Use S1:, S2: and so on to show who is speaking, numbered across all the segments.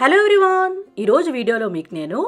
S1: Hello everyone. ఈరోజు వీడియోలో మీకు నేను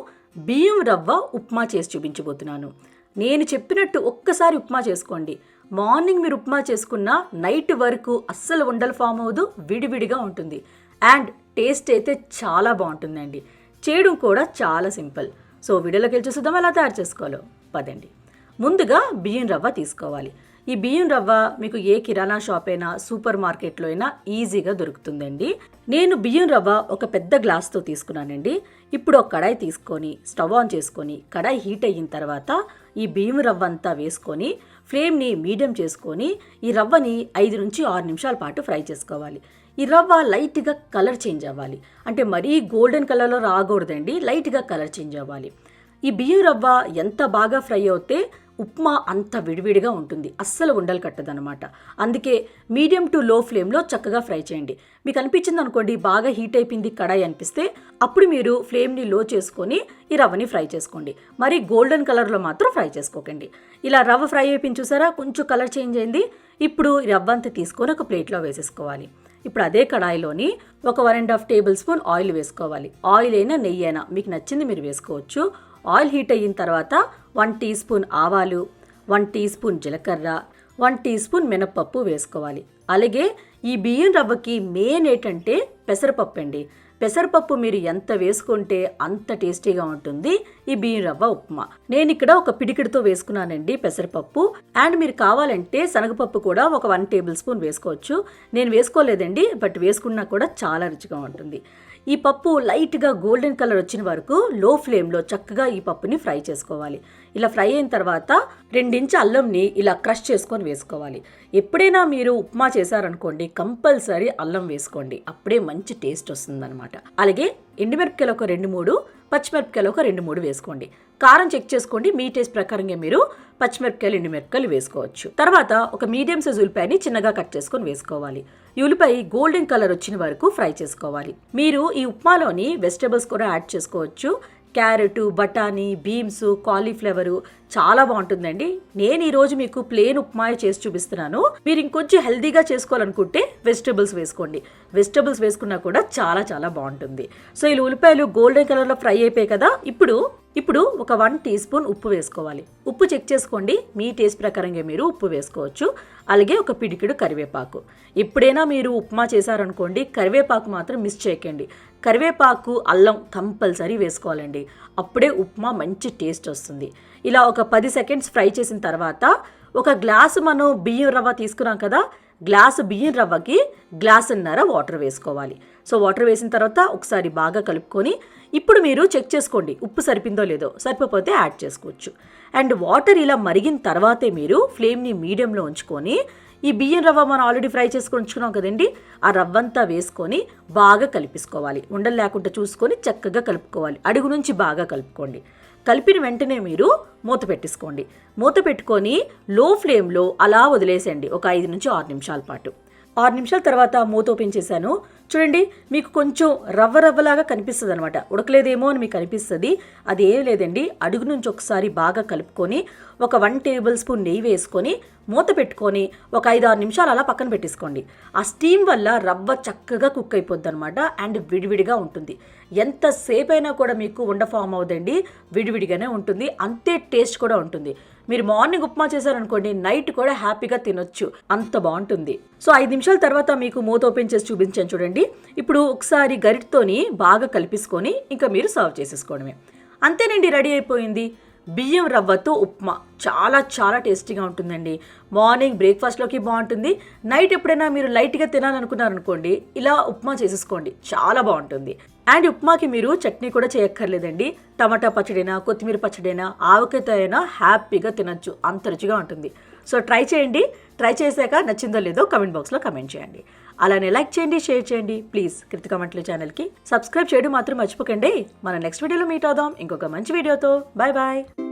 S1: బియ్యం రవ్వ ఉప్మా చేసి చూపించబోతున్నాను. నేను చెప్పినట్టు ఒక్కసారి ఉప్మా చేసుకోండి. మార్నింగ్ మీరు ఉప్మా చేసుకున్న నైట్ వరకు అస్సలు ఉండలు ఫామ్ అవ్వదు విడివిడిగా ఉంటుంది. అండ్ టేస్ట్ అయితే చాలా బాగుంటుందండి. చేయడం కూడా చాలా సింపుల్. సో వీడియోలోకి వెళ్ళి చూద్దాం ఎలా తయారు చేసుకోవాలో. పదండి. ముందుగా బియ్యం రవ్వ తీసుకోవాలి. ఈ బియ్యం రవ్వ మీకు ఏ కిరాణా షాప్ అయినా సూపర్ మార్కెట్లో అయినా ఈజీగా దొరుకుతుందండి. నేను బియ్యం రవ్వ ఒక పెద్ద గ్లాస్తో తీసుకున్నానండి. ఇప్పుడు ఒక కడాయి తీసుకొని స్టవ్ ఆన్ చేసుకొని కడాయి హీట్ అయిన తర్వాత ఈ బియ్యం రవ్వ అంతా వేసుకొని ఫ్లేమ్ని మీడియం చేసుకొని ఈ రవ్వని ఐదు నుంచి ఆరు నిమిషాల పాటు ఫ్రై చేసుకోవాలి. ఈ రవ్వ లైట్గా కలర్ చేంజ్ అవ్వాలి. అంటే మరీ గోల్డెన్ కలర్లో రాకూడదండి లైట్గా కలర్ చేంజ్ అవ్వాలి. ఈ బియ్యం రవ్వ ఎంత బాగా ఫ్రై అవుతే ఉప్మా అంత విడివిడిగా ఉంటుంది. అస్సలు ఉండలు కట్టదనమాట అందుకే మీడియం టు లో ఫ్లేమ్లో చక్కగా ఫ్రై చేయండి. మీకు అనిపించింది అనుకోండి బాగా హీట్ అయిపోయింది కడాయి అనిపిస్తే అప్పుడు మీరు ఫ్లేమ్ని లో చేసుకొని ఈ రవ్వని ఫ్రై చేసుకోండి. మరి గోల్డెన్ కలర్లో మాత్రం ఫ్రై చేసుకోకండి. ఇలా రవ్వ ఫ్రై అయిపోయింది చూసారా? కొంచెం కలర్ చేంజ్ అయింది. ఇప్పుడు రవ్వ అంతా తీసుకొని ఒక ప్లేట్లో వేసేసుకోవాలి. ఇప్పుడు అదే కడాయిలోని ఒక one and half tablespoon oil వేసుకోవాలి. ఆయిల్ అయినా నెయ్యి అయినా మీకు నచ్చింది మీరు వేసుకోవచ్చు. ఆయిల్ హీట్ అయిన తర్వాత వన్ టీ స్పూన్ ఆవాలు వన్ టీ స్పూన్ జీలకర్ర వన్ టీ స్పూన్ మినప్పప్పు వేసుకోవాలి. అలాగే ఈ బియ్యం రవ్వకి మెయిన్ ఏంటంటే పెసరపప్పు అండి. పెసరపప్పు మీరు ఎంత వేసుకుంటే అంత టేస్టీగా ఉంటుంది. ఈ బియ్యం రవ్వ ఉప్మా. నేను ఇక్కడ ఒక పిడికిడితో వేసుకున్నానండి పెసరపప్పు. అండ్ మీరు కావాలంటే శనగపప్పు కూడా ఒక వన్ టేబుల్ స్పూన్ వేసుకోవచ్చు. నేను వేసుకోలేదండి బట్ వేసుకున్నా కూడా చాలా రుచిగా ఉంటుంది. ఈ పప్పు లైట్గా గోల్డెన్ కలర్ వచ్చిన వరకు లో ఫ్లేమ్లో చక్కగా ఈ పప్పుని ఫ్రై చేసుకోవాలి. ఇలా ఫ్రై అయిన తర్వాత రెండించు అల్లంని ఇలా క్రష్ చేసుకొని వేసుకోవాలి. ఎప్పుడైనా మీరు ఉప్మా చేశారనుకోండి కంపల్సరీ అల్లం వేసుకోండి. అప్పుడే మంచి టేస్ట్ వస్తుందన్నమాట. అలాగే ఎండుమిరపకాయలు ఒక రెండు మూడు పచ్చిమిరపకాయలు ఒక రెండు మూడు వేసుకోండి. కారం చెక్ చేసుకోండి. మీ టేస్ట్ ప్రకారంగా మీరు పచ్చిమిరపకాయలు ఎండుమిరపకాయలు వేసుకోవచ్చు. తర్వాత ఒక మీడియం సైజ్ ఉల్లిపాయని చిన్నగా కట్ చేసుకొని వేసుకోవాలి. ఈ ఉల్లిపాయ గోల్డెన్ కలర్ వచ్చిన వరకు ఫ్రై చేసుకోవాలి. మీరు ఈ ఉప్మాలోని వెజిటేబుల్స్ కూడా యాడ్ చేసుకోవచ్చు. క్యారెట్ బఠానీ బీన్స్ కాలీఫ్లవరు చాలా బాగుంటుందండి. నేను ఈరోజు మీకు ప్లేన్ ఉప్మా చేసి చూపిస్తున్నాను. మీరు ఇంకొంచెం హెల్దీగా చేసుకోవాలనుకుంటే వెజిటేబుల్స్ వేసుకోండి. వెజిటేబుల్స్ వేసుకున్నా కూడా చాలా చాలా బాగుంటుంది. సో ఈ ఉల్లిపాయలు గోల్డెన్ కలర్లో ఫ్రై అయిపోయాయి కదా. ఇప్పుడు ఇప్పుడు ఒక వన్ టీ స్పూన్ ఉప్పు వేసుకోవాలి. ఉప్పు చెక్ చేసుకోండి. మీ టేస్ట్ ప్రకారంగా మీరు ఉప్పు వేసుకోవచ్చు. అలాగే ఒక పిడికిడు కరివేపాకు. ఎప్పుడైనా మీరు ఉప్మా చేశారనుకోండి కరివేపాకు మాత్రం మిస్ చేయకండి. కరివేపాకు అల్లం కంపల్సరీ వేసుకోవాలండి. అప్పుడే ఉప్మా మంచి టేస్ట్ వస్తుంది. ఇలా ఒక పది సెకండ్స్ ఫ్రై చేసిన తర్వాత ఒక గ్లాసు మనం బియ్యం రవ్వ తీసుకున్నాం కదా గ్లాసు బియ్యం రవ్వకి గ్లాసున్నర వాటర్ వేసుకోవాలి. సో వాటర్ వేసిన తర్వాత ఒకసారి బాగా కలుపుకొని ఇప్పుడు మీరు చెక్ చేసుకోండి ఉప్పు సరిపిందో లేదో సరిపోతే యాడ్ చేసుకోవచ్చు. అండ్ వాటర్ ఇలా మరిగిన తర్వాతే మీరు ఫ్లేమ్ని మీడియంలో ఉంచుకొని ఈ బియ్యం రవ్వ మనం ఆల్రెడీ ఫ్రై చేసుకొని ఉంచుకున్నాం కదండి. ఆ రవ్వంతా వేసుకొని బాగా కలిపేసుకోవాలి. ఉండలు లేకుండా చూసుకొని చక్కగా కలుపుకోవాలి. అడుగు నుంచి బాగా కలుపుకోండి. కలిపిన వెంటనే మీరు మూత పెట్టేసుకోండి. మూత పెట్టుకొని లో ఫ్లేమ్లో అలా వదిలేసండి ఒక ఐదు నుంచి ఆరు నిమిషాల పాటు. ఆరు నిమిషాల తర్వాత మూత ఓపెన్ చేశాను. చూడండి మీకు కొంచెం రవ్వ రవ్వలాగా కనిపిస్తుంది అనమాట ఉడకలేదేమో అని మీకు అనిపిస్తుంది. అది ఏం లేదండి. అడుగు నుంచి ఒకసారి బాగా కలుపుకొని ఒక వన్ టేబుల్ స్పూన్ నెయ్యి వేసుకొని మూత పెట్టుకొని ఒక ఐదు ఆరు నిమిషాలు అలా పక్కన పెట్టేసుకోండి. ఆ స్టీమ్ వల్ల రవ్వ చక్కగా కుక్ అయిపోద్ది అనమాట అండ్ విడివిడిగా ఉంటుంది. ఎంతసేపు అయినా కూడా మీకు ఉండ ఫామ్ అవుదండి. విడివిడిగానే ఉంటుంది. అంతే టేస్ట్ కూడా ఉంటుంది. మీరు మార్నింగ్ ఉప్మా చేశారనుకోండి నైట్ కూడా హ్యాపీగా తినొచ్చు. అంత బాగుంటుంది. సో ఐదు నిమిషాల తర్వాత మీకు మూత ఓపెన్ చేసి చూపించాను చూడండి. ఇప్పుడు ఒకసారి గరిటతోని బాగా కలిపేసుకొని ఇంకా మీరు సర్వ్ చేసేసుకోవడమే. అంతేనండి రెడీ అయిపోయింది. బియ్యం రవ్వతో ఉప్మా. చాలా చాలా టేస్టీగా ఉంటుందండి. మార్నింగ్ బ్రేక్ఫాస్ట్లోకి బాగుంటుంది. నైట్ ఎప్పుడైనా మీరు లైట్గా తినాలనుకున్నారనుకోండి ఇలా ఉప్మా చేసేసుకోండి. చాలా బాగుంటుంది. అండ్ ఉప్మాకి మీరు చట్నీ కూడా చేయక్కర్లేదండి. టమాటా పచ్చడైనా కొత్తిమీర పచ్చడైనా ఆవకాయతో అయినా హ్యాపీగా తినొచ్చు. అంత రుచిగా ఉంటుంది. సో ట్రై చేయండి. ట్రై చేశాక నచ్చిందో లేదో కమెంట్ బాక్స్లో కమెంట్ చేయండి. అలానే లైక్ చేయండి షేర్ చేయండి. ప్లీజ్ కృతిక కమెంట్ల ఛానల్కి సబ్స్క్రైబ్ చేయడం మాత్రం మర్చిపోకండి. మన నెక్స్ట్ వీడియోలో మీట్ అవుదాం. ఇంకొక మంచి వీడియోతో బాయ్ బాయ్